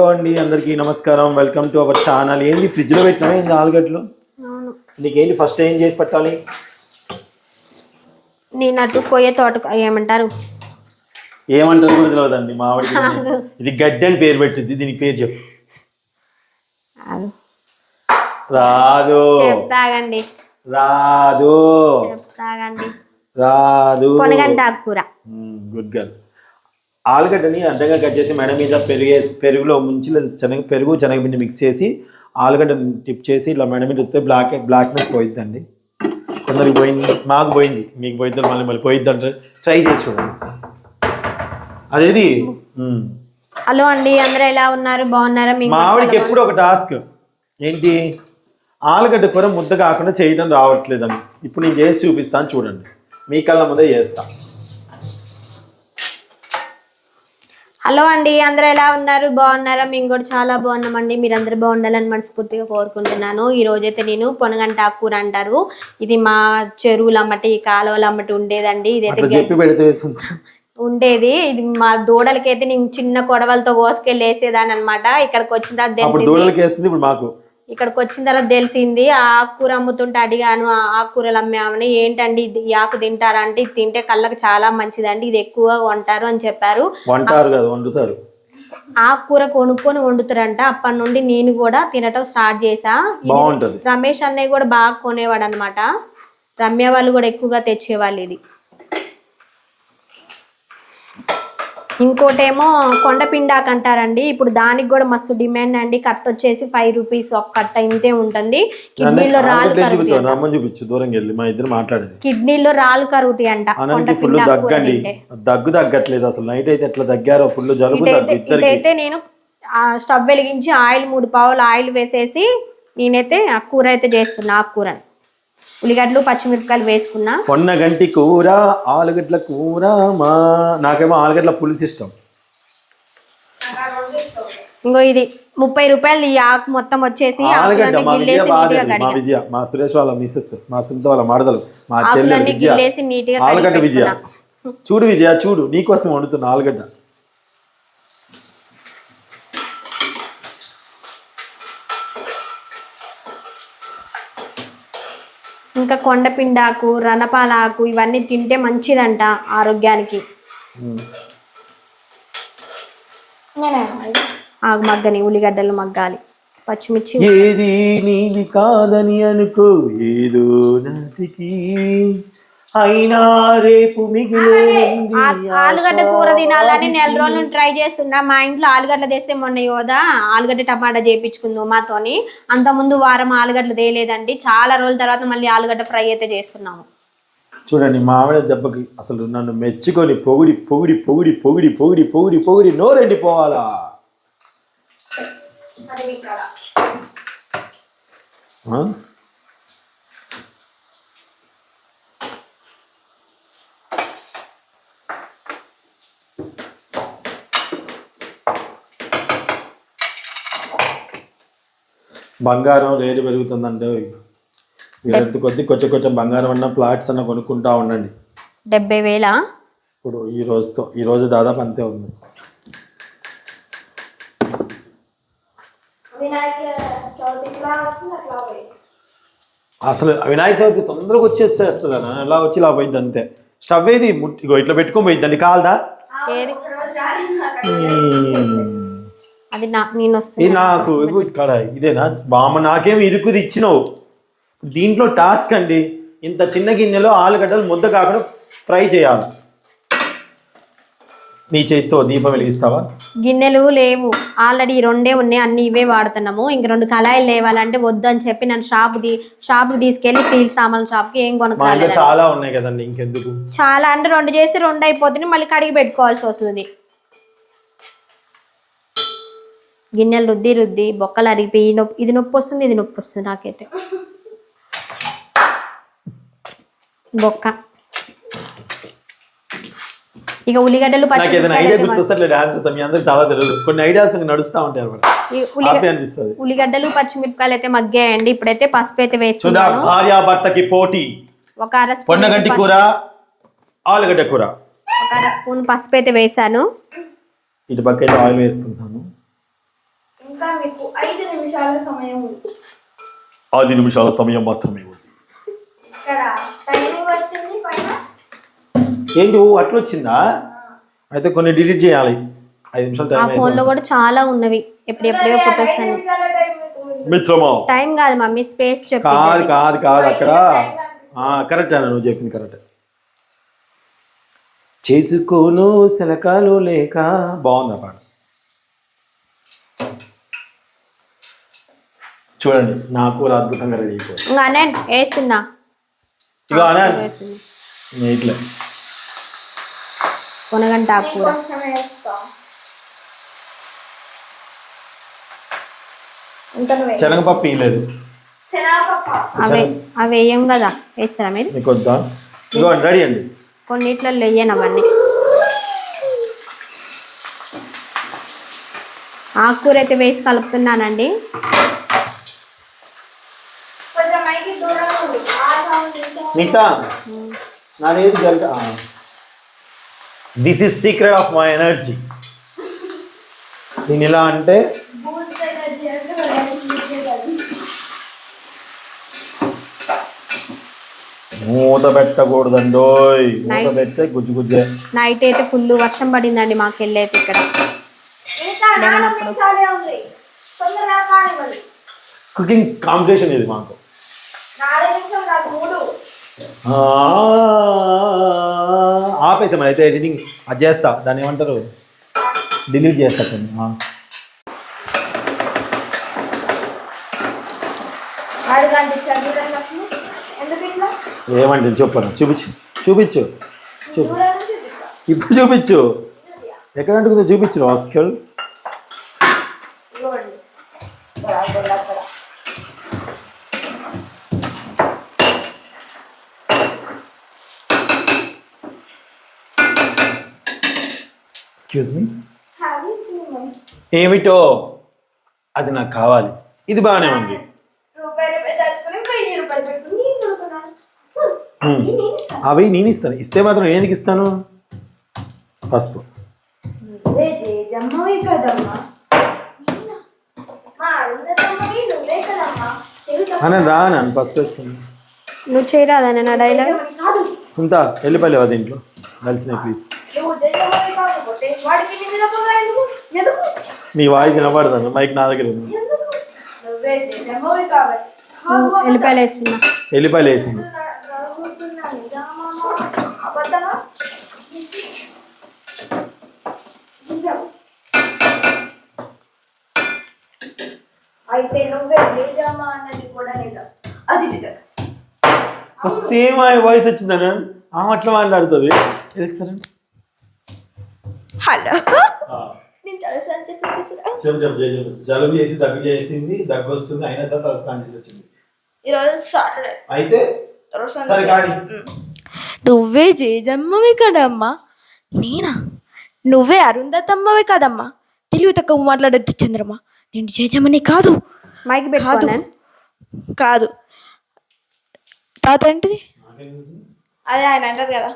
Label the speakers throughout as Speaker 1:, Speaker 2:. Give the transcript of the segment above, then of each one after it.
Speaker 1: Hello అండి అందరికీ నమస్కారం. వెల్కమ్ టు అవర్ ఛానల్ ఏంది ఫ్రిడ్జ్లో పెట్టినా ఏంది ఆలుగడ్డలు? నీకేంటి ఫస్ట్ ఏం చేసి పెట్టాలి?
Speaker 2: నేను అటు కొయ్య తోట ఏమంటారు?
Speaker 1: ఏమంటారు కూడా తెలియదండి మా ఆవిడకి ఇది గడ్డి అని పేరు పెట్టింది దీనికి పేరు చెప్పు. రాదు.
Speaker 2: చెప్తాగండి
Speaker 1: రాదు.
Speaker 2: చెప్తాగండి
Speaker 1: రాదు. గుడ్ గర్ల్ ఆలుగడ్డని అడ్డంగా కట్ చేసి మెడ మీద పెరుగే పెరుగులో ముంచి లేదా శనగ పెరుగు శనగపిండి మిక్స్ చేసి ఆలుగడ్డ టిప్ చేసి ఇట్లా మెడ మీద వస్తే బ్లాక్ బ్లాక్నెస్ పోయిద్దండి. కొందరికి పోయింది మాకు పోయింది మీకు పోయిద్దాం మళ్ళీ మళ్ళీ పోయిద్ది అంటే ట్రై చేసి చూడండి. అదేది.
Speaker 2: హలో అండి అందరూ ఎలా ఉన్నారు? బాగున్నారా?
Speaker 1: మా ఆవిడకి ఎప్పుడు ఒక టాస్క్ ఏంటి? ఆలుగడ్డ కూర ముద్ద కాకుండా చేయడం రావట్లేదండి. ఇప్పుడు నేను చేసి చూపిస్తాను చూడండి. మీ కళ్ళ ముందే చేస్తా.
Speaker 2: హలో అండి అందరూ ఎలా ఉన్నారు? బాగున్నారా? మేము కూడా చాలా బాగున్నామండి. మీరందరూ బాగుండాలని మనస్ఫూర్తిగా కోరుకుంటున్నాను. ఈ రోజైతే నేను పొనగంట ఆకుకూర అంటారు. ఇది మా చెరువులు అమ్మటి కాలువలు అమ్మటి ఉండేదండి. ఇదైతే ఉండేది. ఇది మా దూడలకైతే నేను చిన్న కొడవలతో కోసుకెళ్ళి వేసేదాన్ని అనమాట ఇక్కడికి వచ్చిన తర్వాత ఇక్కడికి వచ్చిన తర్వాత తెలిసింది ఆ ఆకుకూర అమ్ముతుంటే అడిగాను ఆ ఆకుకూరలు అమ్మామని ఏంటండి ఇది ఈ ఆకు తింటారా అంటే ఇది తింటే కళ్ళకి చాలా మంచిదండి ఇది ఎక్కువగా వంటారు అని చెప్పారు.
Speaker 1: వంటారు కదా వండుతారు.
Speaker 2: ఆకుకూర కొనుక్కొని వండుతారంట. అప్పటి నుండి నేను కూడా తినటం స్టార్ట్ చేసా
Speaker 1: బాగుంటది.
Speaker 2: రమేష్ అన్నయ్య కూడా బాగా కొనేవాడు అనమాట రమ్య వాళ్ళు కూడా ఎక్కువగా తెచ్చేవాళ్ళు ఇది. ఇంకోటేమో కొండపిండాకు అంటారండి. ఇప్పుడు దానికి కూడా మస్తు డిమాండ్ అండి. కట్ట వచ్చేసి ఫైవ్ రూపీస్ ఒక కట్ట ఇంతే ఉంటుంది. కిడ్నీలో రాళ్ళు
Speaker 1: చూపించు దూరంగా వెళ్ళి మా ఇద్దరు మాట్లాడేది.
Speaker 2: కిడ్నీలో రాళ్ళు కరుగుతాయి అంట.
Speaker 1: ఫుల్ దగ్గండి. దగ్గు తగ్గట్లేదు అసలు. నైట్ అయితే ఎట్లా దగ్గారో ఫుల్ జలుబు
Speaker 2: ఇదైతే నేను ఆ స్టవ్ వెలిగించి ఆయిల్ మూడు పావులు ఆయిల్ వేసేసి నేనైతే ఆ కూర అయితే చేస్తున్నా ఆ కూరని ఉల్లిగడ్డలు పచ్చిమిరపకాయలు వేసుకున్నా.
Speaker 1: పొన్న గంటి కూర ఆలుగడ్డల కూర మా నాకేమో ఆలుగడ్డల పులుసు ఇష్టం.
Speaker 2: ఇంకో ఇది ముప్పై రూపాయలు ఈ ఆకు మొత్తం వచ్చేసి
Speaker 1: ఆలుగడ్డ
Speaker 2: ఆకులన్నీ
Speaker 1: మా విజయ
Speaker 2: గిల్లేసి
Speaker 1: బాగా
Speaker 2: నీట్గా
Speaker 1: మా
Speaker 2: కడిగా.
Speaker 1: విజయ మా సురేష్ వాళ్ళ మిసెస్ మా సునీత వాళ్ళ మరదలు మా చెల్లెలు
Speaker 2: ఆకులన్నీ
Speaker 1: విజయ.
Speaker 2: గిల్లేసి నీట్గా
Speaker 1: ఆలుగడ్డ
Speaker 2: కడిగి
Speaker 1: విజయ.
Speaker 2: పెట్టుకున్నా.
Speaker 1: చూడు విజయ చూడు నీకోసం వండుతున్నా ఆలుగడ్డ.
Speaker 2: ఇంకా కొండపిండాకు రణపాలాకు ఇవన్నీ తింటే మంచిదంట ఆరోగ్యానికి.
Speaker 1: ఆగు
Speaker 2: ఆకు మగ్గని ఉల్లిగడ్డలు మగ్గాలి. పచ్చిమిర్చి
Speaker 1: ఏది నీది కాదని అనుకో ఏదో నాటికి అయినా రేపు మిగిలే
Speaker 2: ఆలుగడ్డ కూర తినాలని నెల రోజులు ట్రై చేస్తున్నా. మా ఇంట్లో ఆలుగడ్డ తెస్తే మొన్న యోదా ఆలుగడ్డ టమాటా చేయించుకుంది మాతోని. అంతకుముందు వారం ఆలుగడ్డలు తేలేదండి. చాలా రోజుల తర్వాత మళ్ళీ ఆలుగడ్డ ఫ్రై అయితే చేస్తున్నాము.
Speaker 1: చూడండి మా ఆవిడ దెబ్బకి అసలు నన్ను మెచ్చుకొని పొగిడి పొగిడి పొగిడి పొగిడి పొగిడి పొగిడి పొగిడి నోరెండి పోవాలా ఆ? బంగారం రేటు పెరుగుతుందండి మీరు కొద్ది కొంచెం కొంచెం బంగారం అన్న ప్లాట్స్ అన్న కొనుక్కుంటా ఉండండి.
Speaker 2: డెబ్బై వేల?
Speaker 1: ఇప్పుడు ఈ రోజుతో ఈ రోజు దాదాపు అంతే ఉంది. అసలు వినాయక చవితి తొందరగా వచ్చేసేస్తుంది అన్న ఎలా వచ్చి ఇలా పోయింది అంతే. స్టవ్ ఏది? ఇగో ఇట్లా పెట్టుకొని పోయిందండి కాల్దా.
Speaker 2: అది నా నేను
Speaker 1: ఇది నాకు ఇక్కడ ఇదేనా? బామ్మ నాకేమి ఇరుకుది ఇచ్చినావు? దీంట్లో టాస్క్ అండి ఇంత చిన్న గిన్నెలో ఆలుగడ్డలు ముద్ద కాకుండా ఫ్రై చేయాలి. నీ చేతితో దీపం వెలిగిస్తావా?
Speaker 2: గిన్నెలు లేవు. ఆల్రెడీ రెండే ఉన్నాయి అన్ని ఇవే వాడుతున్నాము. ఇంక రెండు కళాయిలు లేవాలంటే వద్దని చెప్పి నన్ను షాప్ ది షాప్కి తీసుకెళ్ళి స్టీల్ సామాన్ షాప్కి ఏం
Speaker 1: మా ఇంట్లో
Speaker 2: కొనుక్కోలేదు.
Speaker 1: చాలా ఉన్నాయి కదండి ఇంకెందుకు?
Speaker 2: చాలా అంటే రెండు చేస్తే రెండు అయిపోతుంది మళ్ళీ కడిగి పెట్టుకోవాల్సి వస్తుంది. గిన్నెలు రుద్ది రుద్ది బొక్కలు అరిగిపోయి నొప్పి ఇది నొప్పి వస్తుంది ఇది నొప్పి వస్తుంది నాకైతే. బొక్క. ఇక ఉల్లిగడ్డలు ఉల్లిగడ్డలు పచ్చిమిరపకాయలు అయితే మగ్గాయండి. ఇప్పుడైతే పసుపు అయితే వేస్తున్నాను.
Speaker 1: పోటీ.
Speaker 2: ఒక అర స్పూన్
Speaker 1: కూర ఆలుగడ్డ కూర.
Speaker 2: ఒక అర స్పూన్ పసుపు అయితే వేసాను
Speaker 1: ఇటు పక్క ఆయిల్ వేసుకుంటాను.
Speaker 3: మీకు ఐదు నిమిషాల సమయం ఉంది.
Speaker 1: పది నిమిషాల సమయం మాత్రమే ఉంది.
Speaker 3: ఇక్కడ టైమింగ్ వచ్చింది పైన?
Speaker 1: ఏంటి ఓ అట్లా వచ్చిందా అయితే కొన్ని డిలీట్ చేయాలి. ఐదు నిమిషాలు
Speaker 2: ఆ
Speaker 1: టైం ఫోన్లో
Speaker 2: కూడా చాలా ఉన్నవి. ఎప్పుడెప్పుడో ఫొటోస్
Speaker 3: ఐదు
Speaker 2: అని.
Speaker 1: మిత్రమా?
Speaker 2: టైం కాదు మమ్మీ స్పేస్
Speaker 1: కాదు
Speaker 2: చెప్పింది
Speaker 1: కాదు కాదు. అక్కడ కరెక్ట్ అన్న నువ్వు చెప్పింది కరెక్ట్ చేసుకోను శలకాలు లేక. బాగుంది పాట? చూడండి నా కూర అద్భుతంగా రెడీ అయిపోయింది.
Speaker 2: ఇంకా నేను వేస్తున్నా.
Speaker 1: ఇట్లా.
Speaker 2: కొనగంట కూర.
Speaker 1: శనగపప్పు ఇలేదు
Speaker 3: శనగపప్పు.
Speaker 2: అవే అవి వేయం కదా వేస్తారా మీరు?
Speaker 1: మీకు వద్దా? ఇగో రెడీ అండి.
Speaker 2: కొన్నిట్లలో వేయను అవన్నీ. ఆకుకూర అయితే వేసి కలుపుతున్నానండి
Speaker 3: కొంచెం మైకి దూరంగా ఉంది ఆ సౌండ్ ఈ సౌండ్.
Speaker 1: మిగతా? నాదేది జరగ this is secret of my energy నేను ఎలా అంటే. మూత పెట్టకూడదండోయ్. మూత. పెడితే గుజ్జు గుజ్జే.
Speaker 2: నైట్ అయితే ఫుల్ వర్షం పడిందండి మాకు వెళ్ళైతే ఇక్కడ.
Speaker 1: కుకింగ్ కాంపిటీషన్ ఇది మాకు
Speaker 3: నాలుగు నిమిషాలు కాదు మూడు
Speaker 1: ఆ, ఆపేసాం అయితే ఎడిటింగ్ అది చేస్తా. దాన్ని ఏమంటారు? డిలీట్ చేస్తా కొన్ని. ఆ.
Speaker 3: ఆరు గంటల చదువుతున్నప్పుడు ఎందుకు ఇట్లా?
Speaker 1: ఏమంటే చెప్పను చూపించు. చూపించు. చూపు. ఇప్పుడు చూపించు. ఎక్కడ చూపించు ఆస్కల్
Speaker 3: ఇదిగోండి. ఇక్కడ, అక్కడ, అక్కడ.
Speaker 1: ఎక్స్క్యూజ్ మీ ఏమిటో అది నాకు కావాలి. ఇది బాగానే ఉంది.
Speaker 3: ఇస్తాను.
Speaker 1: అవి నేను ఇస్తాను. ఇస్తే మాత్రం నేను ఎందుకు ఇస్తాను? పసుపు.
Speaker 3: నువ్వే జేజమ్మవి కదమ్మా. నేనా? మా అరుంధతమ్మవి నువ్వే కదమ్మా. తెలుసా?
Speaker 1: అని రా నన్ను పసుపు వేసుకుని
Speaker 2: నువ్వు చేయరాదని నా డైలాగ్
Speaker 1: సుంత వెళ్ళిపోలేవా దీంట్లో? కలిసిన ప్లీజ్
Speaker 3: నువ్వు జేజమ్మవి కాకపోతే వాడికి నీ మీద పొగ ఎందుకు? ఎందుకు?
Speaker 1: నీ వాయిస్ వినపడతాను మైక్ నా దగ్గర ఉంది.
Speaker 2: వేస్తున్నా.
Speaker 1: వెళ్ళిపోయి వేసింది.
Speaker 3: అయితే నువ్వే నిజమా అన్నది కూడా నిజం. అది నిజం.
Speaker 1: సేమ్ ఆ వాయిస్ వచ్చిందని ఆమె అట్లా మాట్లాడుతుంది. ఎందుకు సరే
Speaker 3: హలో. నేను తలసారి చేసి చూసిరా
Speaker 1: చెప్పు చెప్పు చెప్పు జలుబు చేసి దగ్గు చేసింది దగ్గు వస్తుంది అయినా సరే తలస్నానం చేసి వచ్చింది.
Speaker 3: ఈరోజు సాటర్డే.
Speaker 1: అయితే సరే కానీ
Speaker 3: నువ్వే జేజమ్మవి కదమ్మా. నేనా? నువ్వే అరుంధతమ్మవి కదమ్మా. తెలివి తక్కువ మాట్లాడొద్దు చంద్రమ్మ. నేను జేజమ్మని కాదు.
Speaker 2: మైక్
Speaker 3: కాదు. కాదు. తాత ఏంటిది? అదే ఆయన అంటారు కదా.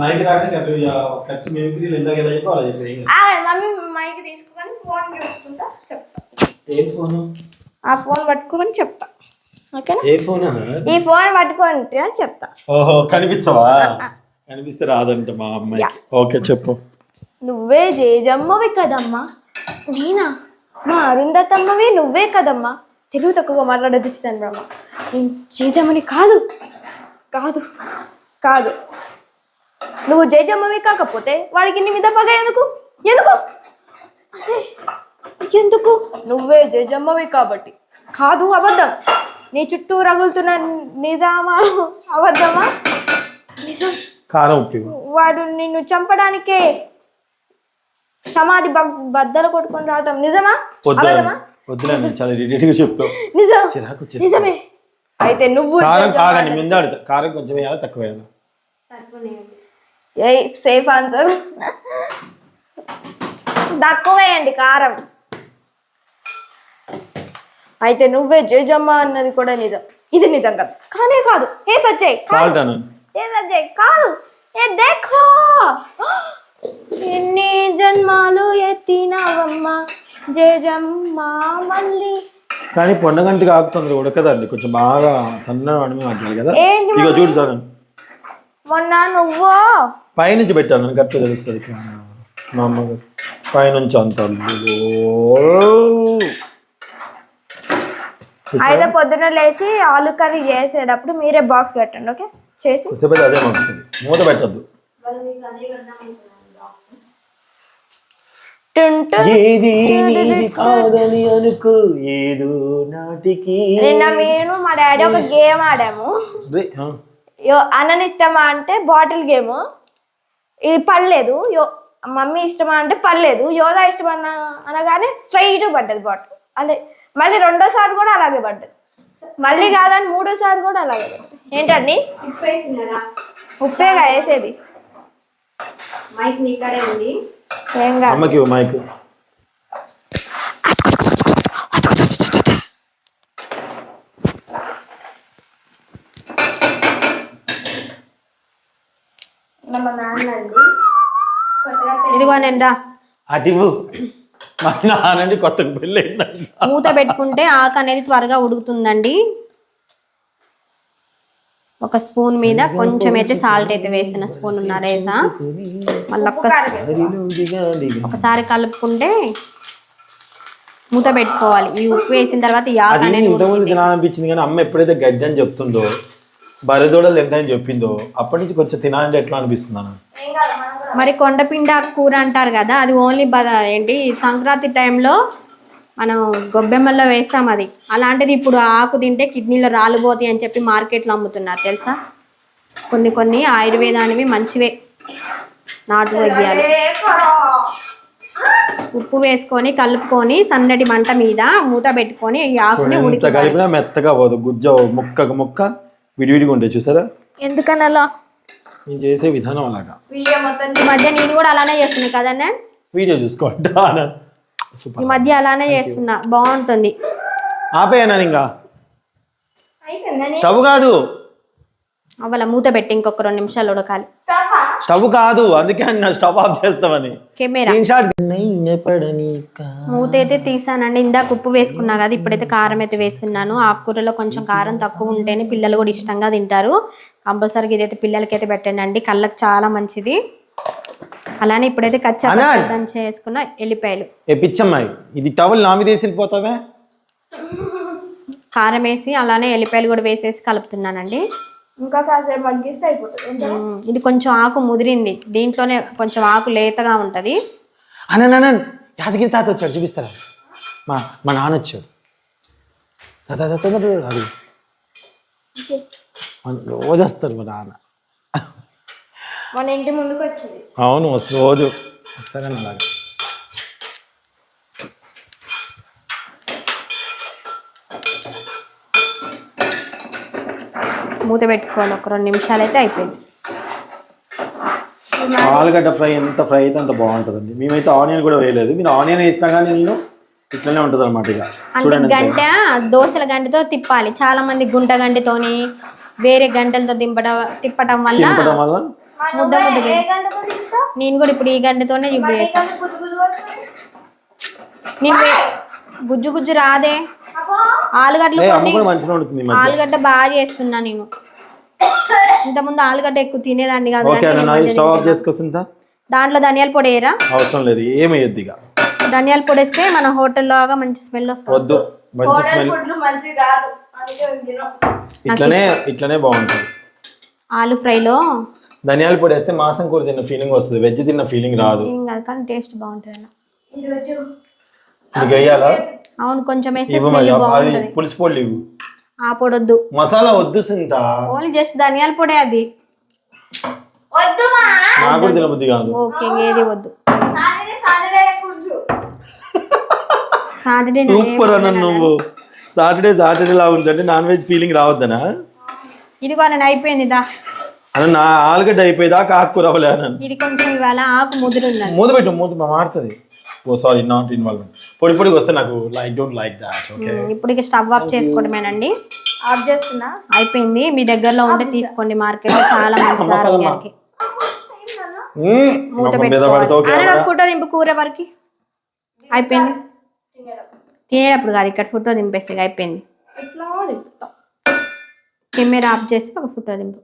Speaker 1: మైక్ ఖర్చు
Speaker 3: మమ్మీ మైక్ తీసుకొని ఫోన్ చూసుకుంటా చెప్తా.
Speaker 1: ఏ ఫోను?
Speaker 3: ఆ ఫోన్ పట్టుకోమని చెప్తా. ఓకేనా?
Speaker 1: ఏ ఫోన్?
Speaker 3: ఈ ఫోన్ పట్టుకుంటే చెప్తా.
Speaker 1: ఓహో కనిపించవా? కనిపిస్తే రాదంట మా అమ్మాయి
Speaker 3: యా.
Speaker 1: ఓకే చెప్పు.
Speaker 3: నువ్వే జేజమ్మవి కదమ్మా. నేనా? మా అరుంధతమ్మవి నువ్వే కదమ్మా. తెలుగు తక్కువ మాట్లాడొద్దు చంద్రమ్మ నేను జేజమ్మని కాదు. కాదు. కాదు. నువ్వు జేజమ్మవి కాకపోతే వాడికి నీ మీద పగ ఎందుకు? ఎందుకు? ఎందుకు? నువ్వే జేజమ్మవి కాబట్టి. కాదు అబద్ధం. నీ చుట్టూ రగులుతున్న నిజామాలు అబద్ధమా. వాడు నిన్ను చంపడానికే సమాధి బద్దలు కొట్టుకొని రావటం నిజమా? అబద్ధమా. నిజమే. అయితే నువ్వు
Speaker 1: కారం కాదండి ముందు ఆడుతా కారం కొంచెం వేయాలా తక్కువ వేయాలా?
Speaker 3: ఏ సేఫ్ ఆన్సర్ తక్కువేయండి కారం. అయితే నువ్వే జేజమ్మ అన్నది కూడా నిజం. ఇది నిజం కాదు. కానే కాదు. ఏ సజ్జయ్
Speaker 1: సాల్ట్
Speaker 3: ఏ సజ్జయ్ కాదు. ఏ దేఖో! ఎన్ని జన్మాలు ఎత్తినవమ్మ? జేజమ్మ మళ్ళీ.
Speaker 1: కానీ పొండగంటి కాకుతుంది ఉడకదండి. కొంచెం బాగా సన్న అడమి మాట్లాడాలి కదా.
Speaker 3: ఏంటి
Speaker 1: ఇక చూడు చూడండి
Speaker 3: మొన్న నువ్వు
Speaker 1: పైనుంచి పెట్టాను గట్టిగా తెలుస్తుంది. మా అమ్మ పైనుంచి అంత
Speaker 3: అయితే పొద్దున లేచి ఆలు కర్రీ చేసేటప్పుడు మీరే బాక్స్ పెట్టండి ఓకే? చేసి.
Speaker 1: అదే మగ్గుతుంది మూత పెట్టద్దు. ఏది నీది కాదని అనుకో ఏదో నాటికి.
Speaker 3: నిన్న నేను మా డాడీ ఒక గేమ్ ఆడాము. అన్నని ఇష్టమా అంటే బాటిల్ గేమ్. ఇది పడలేదు. యో మమ్మీ ఇష్టమా అంటే పడలేదు. యోధా ఇష్టమన్నా అనగానే స్ట్రైట్ పడ్డది బాటిల్ అదే మళ్ళీ రెండోసారి కూడా అలాగే పడ్డది. మళ్ళీ కాదని మూడోసారి కూడా అలాగే పడ్డది. ఏంటండి? ఉప్పేగా వేసేది.
Speaker 2: మైక్ నీకడే ఉంది.
Speaker 3: ఏం కాదు.
Speaker 1: అమ్మకి ఇవ్వు మైక్
Speaker 3: మా నాన్న అండి
Speaker 1: మా నానండి కొత్తగా పెళ్ళి
Speaker 2: మూత పెట్టుకుంటే ఆకు అనేది త్వరగా ఉడుకుతుందండి. ఒక స్పూన్ మీద కొంచెం అయితే సాల్ట్ అయితే వేసిన స్పూన్ ఉన్నారేసా మళ్ళీ ఒకసారి కలుపుకుంటే మూత పెట్టుకోవాలి. ఈ ఉప్పు వేసిన తర్వాత
Speaker 1: తినాలనిపించింది కానీ అమ్మ ఎప్పుడైతే గడ్డి అని చెప్తుందో బరిదోడలు తింటాయని చెప్పిందో అప్పటి నుంచి కొంచెం తినాలంటే ఎట్లా అనిపిస్తుంది అన్న
Speaker 2: మరి కొండపిండ కూర అంటారు కదా అది ఓన్లీ బద ఏంటి సంక్రాంతి టైంలో మనం గొబ్బెమ్మల్లో వేస్తాం అది. అలాంటిది ఇప్పుడు ఆకు తింటే కిడ్నీలో రాలిపోతాయి అని చెప్పి మార్కెట్లో అమ్ముతున్నారు తెలుసా? కొన్ని కొన్ని ఆయుర్వేదానివి మంచివే. నాటు వైద్యాలు. ఉప్పు వేసుకొని కలుపుకొని సన్నటి మంట మీద మూత పెట్టుకొని ఈ ఆకుని
Speaker 1: ఎంత
Speaker 2: ఉడికి
Speaker 1: కలిపినా మెత్తగా పోదు గుజ్జ ముక్క ముక్క విడివిడిగా ఉంటాయి చూసారా?
Speaker 3: ఎందుకని అలా?
Speaker 1: నేను చేసే విధానం అలాగా.
Speaker 3: వీడియో మొత్తం
Speaker 2: ఈ మధ్య నేను కూడా అలానే చేస్తున్నా కదన్నా?
Speaker 1: వీడియో చూసుకోండి.
Speaker 2: ఈ
Speaker 1: సూపర్
Speaker 2: మధ్య అలానే చేస్తున్నా. బాగుంటుంది.
Speaker 1: ఆపేయనా ఇంకా స్టవ్ కాదు.
Speaker 2: అవ్వాల మూత పెట్టి ఇంకొక రెండు నిమిషాలు ఉడకాలి?
Speaker 1: స్టవ్ కాదు. అందుకే అన్న స్టవ్ ఆఫ్ చేస్తామని.
Speaker 2: కెమెరా.
Speaker 1: స్క్రీన్ షాట్
Speaker 2: మూత అయితే తీసానండి. ఇందాక ఉప్పు వేసుకున్నా కదా ఇప్పుడైతే కారం అయితే వేస్తున్నాను. ఆకుకూరలో కొంచెం కారం తక్కువ ఉంటేనే పిల్లలు కూడా ఇష్టంగా తింటారు. కంపల్సరీగా ఇదైతే పిల్లలకి అయితే పెట్టండి అండి కళ్ళకి చాలా మంచిది అలానే ఇప్పుడైతే కచ్చా చేసుకున్న ఎల్లిపాయలు
Speaker 1: ఏ పిచ్చమ్మాయి ఇది టవల్ నా మీద వెళ్ళిపోతావే
Speaker 2: కారం వేసి అలానే ఎల్లిపాయలు కూడా వేసేసి కలుపుతున్నానండి
Speaker 3: ఇంకా కాసేపు మగ్గిస్తే అయిపోతుంది
Speaker 2: ఇది కొంచెం ఆకు ముదిరింది దీంట్లోనే కొంచెం ఆకు లేతగా ఉంటది
Speaker 1: అన్న యాదగిరి తాత వచ్చాడు చూపిస్తారా మా మా నాన్న వచ్చాడు తాత, తాత, రోజు వస్తారు మా నాన్న.
Speaker 3: మన ఇంటి ముందుకు వచ్చింది.
Speaker 1: అవును రోజు సరే అలాగా
Speaker 2: మూత పెట్టుకోవాలి ఒక రెండు నిమిషాలు అయితే అయిపోయింది.
Speaker 1: ఆలుగడ్డ ఫ్రై ఎంత ఫ్రై అయితే అంత బాగుంటుందండి. మేమైతే ఆనియన్ కూడా వేయలేదు. మీరు ఆనియన్ వేసినా కానీ నేను ఇట్లనే ఉంటుంది అనమాట ఇక.
Speaker 2: అంటే
Speaker 1: చూడండి
Speaker 2: గంట దోశల గంటతో తిప్పాలి. చాలా మంది గుంట గంటతోని వేరే గంటలతో దింపడం తిప్పటం వల్ల ముద్ద ముద్ద నేను కూడా ఇప్పుడు ఈ గంటతోనే? నేను గుజ్జు గుజ్జు రాదే. ఆలుగడ్డలు ఆలుగడ్డ బాగా చేస్తున్నా నేను. ఇంతకుముందు ఆలుగడ్డ ఎక్కువ తినేదాన్ని కాదు దాంట్లో ధనియాల పొడి వేయరా?
Speaker 1: అవసరం లేదు ఏమయ్యొద్ది
Speaker 2: ధనియాల పొడి వేస్తే మన హోటల్లోగా మంచి స్మెల్ వస్తుంది.
Speaker 1: వద్దు మంచి స్మెల్.
Speaker 3: మంచివి కాదు.
Speaker 1: ఇట్లనే ఇట్లనే బాగుంటుంది.
Speaker 2: ఆలు ఫ్రైలో?
Speaker 1: ధనియాల పొడి వేస్తే మాసం కూర తిన్న ఫీలింగ్ వస్తుంది. వెజ్ తిన్న ఫీలింగ్ రాదు.
Speaker 2: కానీ టేస్ట్ బాగుంటుంది
Speaker 1: నీకు వేయాలా?
Speaker 2: అవును కొంచెం వేస్తే స్మెల్ బాగుంటుంది.
Speaker 1: పులుసు పొడి ఇవ్వు.
Speaker 2: ఆ పొడి వద్దు.
Speaker 1: మసాలా వద్దు సింత.
Speaker 2: ఓన్లీ జస్ట్ ధనియాల పొడి అది.
Speaker 3: వద్దు మా
Speaker 1: నాకు కూడా తినబుద్ధి కాదు.
Speaker 2: ఓకే ఏది వద్దు.
Speaker 3: సాటర్డే
Speaker 1: సూపర్ అన్న నువ్వు. సాటర్డే సాటర్డే లా ఉందంటే నాన్ వెజ్ ఫీలింగ్ రావద్దనా?
Speaker 2: ఇదిగో నేను అయిపోయింది
Speaker 1: అన్న నా ఆలుగడ్డ అయిపోయేదాకా ఆకుకూర అవ్వలే అన్నాను
Speaker 2: ఇది కొంచెం ఇవాళ ఆకు ముదిరిందని
Speaker 1: మూత పెట్టు మూత మారుతుంది ఓ సారీ నాట్ ఇన్వాల్వ్మెంట్ పొడి పొడికి వస్తే నాకు like don't like that okay
Speaker 2: ఇప్పుడు ఇక స్టవ్ ఆఫ్ చేసుకోవడమేనండి.
Speaker 3: ఆఫ్ చేస్తున్నా?
Speaker 2: అయిపోయింది. మీ దగ్గరలో ఉంటే తీసుకోండి మార్కెట్లో చాలా మంచిది ఆరోగ్యానికి. మూత పెట్టుకోవాలి. ఫోటో దింపు కూర వరకు. అయిపోయింది. తినేటప్పుడు కాదు ఇక్కడ ఫోటో దింపేస్తే అయిపోయింది. కెమెరా ఆఫ్ చేసి ఒక ఫోటో దింపు